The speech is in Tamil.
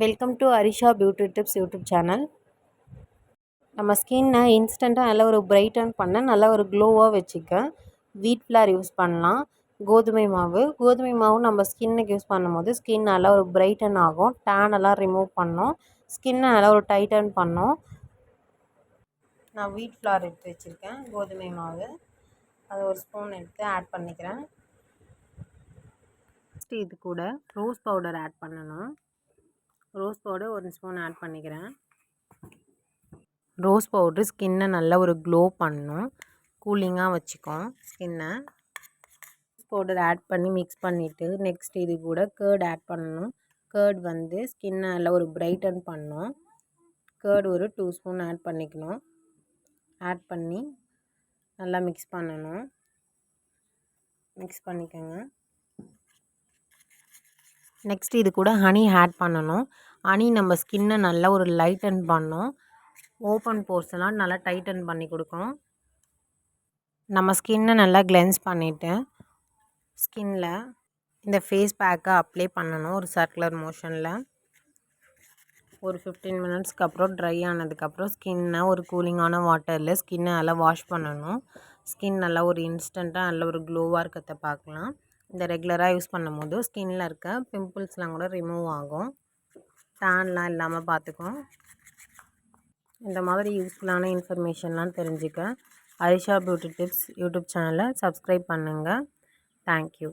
Welcome to Arisha beauty tips YouTube channel நம்ம ஸ்கின்னை இன்ஸ்டண்ட்டாக நல்லா ஒரு பிரைட்டன் பண்ண நல்லா ஒரு க்ளோவாக வச்சுக்க. வீட் ஃப்ளார் யூஸ் பண்ணலாம். கோதுமை மாவு. கோதுமை மாவு நம்ம ஸ்கின்னுக்கு யூஸ் பண்ணும்போது ஸ்கின் நல்லா ஒரு பிரைட்டன் ஆகும். டேனெல்லாம் ரிமூவ் பண்ணும். ஸ்கின்னை நல்லா ஒரு டைட்டன் பண்ணும். நான் வீட் ஃப்ளார் எடுத்து வச்சுருக்கேன். கோதுமை மாவு. அதை ஒரு ஸ்பூன் எடுத்து ஆட் பண்ணிக்கிறேன். இது கூட ரோஸ் பவுடர் ஆட் பண்ணணும். ரோஸ் பவுடர் ஒரு ஸ்பூன் ஆட் பண்ணிக்கிறேன். ரோஸ் பவுட்ரு ஸ்கின்னை நல்லா ஒரு க்ளோ பண்ணும். கூலிங்காக வச்சுக்கும் ஸ்கின்னை. பவுடர் ஆட் பண்ணி மிக்ஸ் பண்ணிவிட்டு நெக்ஸ்ட் இது கூட கேர்ட் ஆட் பண்ணணும். கேர்ட் வந்து ஸ்கின்னை நல்லா ஒரு பிரைட்டன் பண்ணும். கேர்ட் ஒரு டூ ஸ்பூன் ஆட் பண்ணிக்கணும். ஆட் பண்ணி நல்லா மிக்ஸ் பண்ணணும். மிக்ஸ் பண்ணிக்கோங்க. நெக்ஸ்ட் இது கூட ஹனி ஆட் பண்ணணும். ஹனி நம்ம ஸ்கின்னை நல்லா ஒரு லைட்டன் பண்ணும் ஓப்பன் போர்ஸ்லாம் நல்லா டைட்டன் பண்ணி கொடுக்கும் நம்ம ஸ்கின்னை நல்லா கிளென்ஸ் பண்ணிவிட்டு ஸ்கின்னில் இந்த ஃபேஸ் பேக்கை அப்ளை பண்ணணும் ஒரு சர்க்குலர் மோஷனில் ஒரு ஃபிஃப்டீன் மினிட்ஸ்க்கு அப்புறம் ட்ரை ஆனதுக்கப்புறம் ஸ்கின்னை ஒரு கூலிங்கான வாட்டரில் ஸ்கின்னை நல்லா வாஷ் பண்ணணும். ஸ்கின் நல்லா ஒரு இன்ஸ்டண்ட்டாக நல்ல ஒரு க்ளோவாக இருக்கிறத பார்க்கலாம். இந்த ரெகுலராக யூஸ் பண்ணும்போது ஸ்கின்னில் இருக்க பிம்பிள்ஸ்லாம் கூட ரிமூவ் ஆகும். டேன்லாம் இல்லாமல் பார்த்துக்கும் இந்த மாதிரி யூஸ்ஃபுல்லான இன்ஃபர்மேஷன்லாம் தெரிஞ்சுக்க அரிஷா பியூட்டி டிப்ஸ் யூடியூப் சேனலை சப்ஸ்கிரைப் பண்ணுங்கள் தேங்க்யூ.